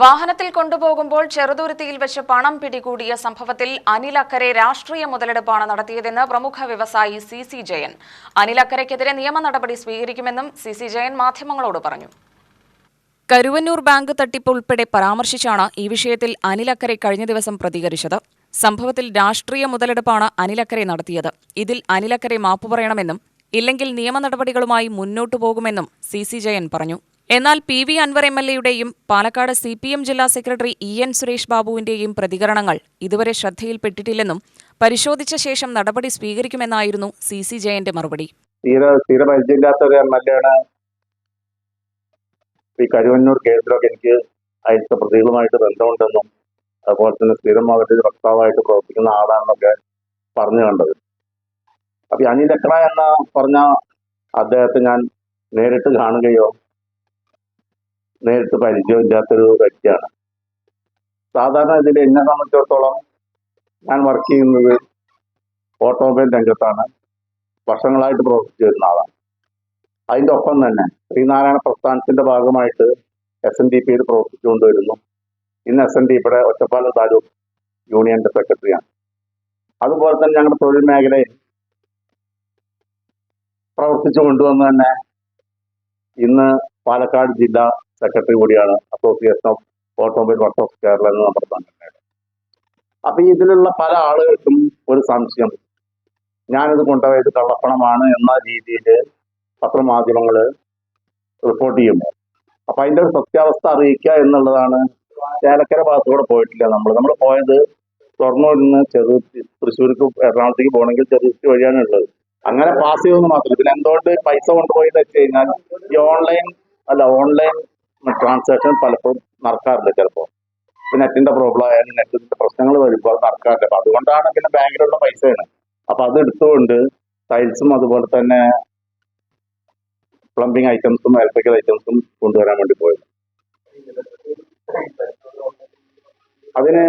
വാഹനത്തിൽ കൊണ്ടുപോകുമ്പോൾ ചെറുതുരുത്തിയിൽ വെച്ച് പണം പിടികൂടിയ സംഭവത്തിൽ അനിൽ അക്കരെ രാഷ്ട്രീയ മുതലെടുപ്പാണ് നടത്തിയതെന്ന് പ്രമുഖ വ്യവസായി സി സി ജയൻ. അനിൽ അക്കരയ്ക്കെതിരെ നിയമ നടപടി സ്വീകരിക്കുമെന്നും സി സി ജയൻ മാധ്യമങ്ങളോട് പറഞ്ഞു. കരുവന്നൂർ ബാങ്ക് തട്ടിപ്പ് ഉൾപ്പെടെ പരാമർശിച്ചാണ് ഈ വിഷയത്തിൽ അനിലക്കരെ കഴിഞ്ഞ ദിവസം പ്രതികരിച്ചത്. സംഭവത്തിൽ രാഷ്ട്രീയ മുതലെടുപ്പാണ് അനിലക്കരെ നടത്തിയത്. ഇതിൽ അനിലക്കരെ മാപ്പു പറയണമെന്നും ഇല്ലെങ്കിൽ നിയമ നടപടികളുമായി മുന്നോട്ടു പോകുമെന്നും സി സി ജയൻ പറഞ്ഞു. എന്നാൽ P V Anvar M L എയുടെയും പാലക്കാട് സി പി എം ജില്ലാ സെക്രട്ടറി ഇ എൻ സുരേഷ് ബാബുവിന്റെയും പ്രതികരണങ്ങൾ ഇതുവരെ ശ്രദ്ധയിൽപ്പെട്ടിട്ടില്ലെന്നും പരിശോധിച്ച ശേഷം നടപടി സ്വീകരിക്കുമെന്നായിരുന്നു സി സി ജയന്റെ മറുപടി. തീരെ തീരെ പരിചയമില്ലാത്ത ഒരു എം എൽ എ ഈ കരുവന്നൂർ കേസിലൊക്കെ എനിക്ക് അയച്ച പ്രതികളുമായിട്ട് ബന്ധമുണ്ടെന്നും അതുപോലെ തന്നെ സ്ഥിരം അവരുടെ വക്താവായിട്ട് പ്രവർത്തിക്കുന്ന ആളാണെന്നൊക്കെ പറഞ്ഞു കണ്ടത്. അപ്പൊ അനിൽ എക്ര എന്ന പറഞ്ഞ അദ്ദേഹത്തെ ഞാൻ നേരിട്ട് കാണുകയോ നേരിട്ട് പരിചയമില്ലാത്തൊരു വ്യക്തിയാണ്. സാധാരണ ഇതിൽ എന്നെ സംബന്ധിച്ചിടത്തോളം ഞാൻ വർക്ക് ചെയ്യുന്നത് ഓട്ടോമൊബൈൽ രംഗത്താണ്. വർഷങ്ങളായിട്ട് പ്രവർത്തിച്ചു വരുന്ന ആളാണ്. അതിന്റെ ഒപ്പം തന്നെ ശ്രീനാരായണ പ്രസ്ഥാനത്തിന്റെ ഭാഗമായിട്ട് എസ് എൻ ഡി പിയിൽ പ്രവർത്തിച്ചുകൊണ്ട് വരുന്നു ഇന്ന് എസ് എൻ ഡി പിയുടെ ഒറ്റപ്പാലം താലൂക്ക് യൂണിയന്റെ സെക്രട്ടറിയാണ് അതുപോലെ തന്നെ ഞങ്ങളുടെ തൊഴിൽ മേഖലയിൽ പ്രവർത്തിച്ചു കൊണ്ടുവന്ന് തന്നെ ഇന്ന് പാലക്കാട് ജില്ലാ സെക്രട്ടറി കൂടിയാണ് association of automobile work of Kerala എന്ന് നമ്മുടെ സംഘടനയുടെ. അപ്പൊ ഇതിലുള്ള പല ആളുകൾക്കും ഒരു സംശയം. ഞാനിത് കൊണ്ടുപോയത് കള്ളപ്പണമാണ് എന്ന രീതിയിൽ പത്രമാധ്യമങ്ങൾ റിപ്പോർട്ട് ചെയ്യുമ്പോൾ അപ്പൊ അതിന്റെ ഒരു സത്യാവസ്ഥ അറിയിക്കുക എന്നുള്ളതാണ് ചേലക്കര ഭാഗത്തൂടെ പോയിട്ടില്ല നമ്മൾ നമ്മൾ പോയത് ഷൊർണൂരിൽ നിന്ന് ചെറുത്തി തൃശ്ശൂർക്ക് എറണാകുളത്തേക്ക് പോകണമെങ്കിൽ ചെറുത്തി വഴിയാണ് ഉള്ളത്. അങ്ങനെ പാസ് ചെയ്തെന്ന് മാത്രം. ഇതിൽ എന്തുകൊണ്ട് പൈസ കൊണ്ടുപോയി വെച്ച് കഴിഞ്ഞാൽ ഈ ഓൺലൈൻ അല്ല ഓൺലൈൻ ട്രാൻസാക്ഷൻ പലപ്പോഴും നടക്കാറില്ല ചിലപ്പോൾ നെറ്റിന്റെ പ്രോബ്ലം ആയാലും നെറ്റിന്റെ പ്രശ്നങ്ങൾ വരുമ്പോൾ നടക്കാറില്ല. അപ്പൊ അതുകൊണ്ടാണ് പിന്നെ ബാങ്കിലുള്ള പൈസയാണ് അപ്പൊ അത് എടുത്തുകൊണ്ട് ടൈൽസും അതുപോലെ തന്നെ പ്ലംബിംഗ് ഐറ്റംസും ഇലക്ട്രിക്കൽ ഐറ്റംസും കൊണ്ടുവരാൻ വേണ്ടി പോയത്. അതിന്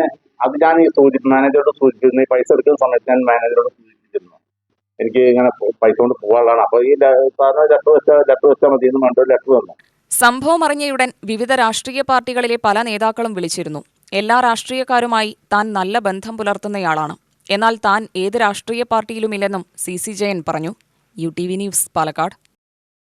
അത് ഞാൻ ഈ സൂചി മാനേജറോട് സൂചിപ്പിച്ചിരുന്നു. ഈ പൈസ എടുക്കുന്ന സമയത്ത് ഞാൻ മാനേജറോട് സൂചിപ്പിച്ചിരുന്നു. എനിക്ക് ഇങ്ങനെ പൈസ കൊണ്ട് പോകാനുള്ളതാണ്. അപ്പൊ ഈ സാറിന് ലെറ്റർ വെച്ചാൽ ലെറ്റർ വെച്ചാൽ മതി എന്ന് പറഞ്ഞിട്ട് ലെറ്റർ തന്നു. സംഭവം അറിഞ്ഞയുടൻ വിവിധ രാഷ്ട്രീയ പാർട്ടികളിലെ പല നേതാക്കളും വിളിച്ചിരുന്നു. എല്ലാ രാഷ്ട്രീയക്കാരുമായി താൻ നല്ല ബന്ധം പുലർത്തുന്നയാളാണ്. എന്നാൽ താൻ ഏത് രാഷ്ട്രീയ പാർട്ടിയിലുമില്ലെന്നും സി സി ജയൻ പറഞ്ഞു. U T V news Palakkad.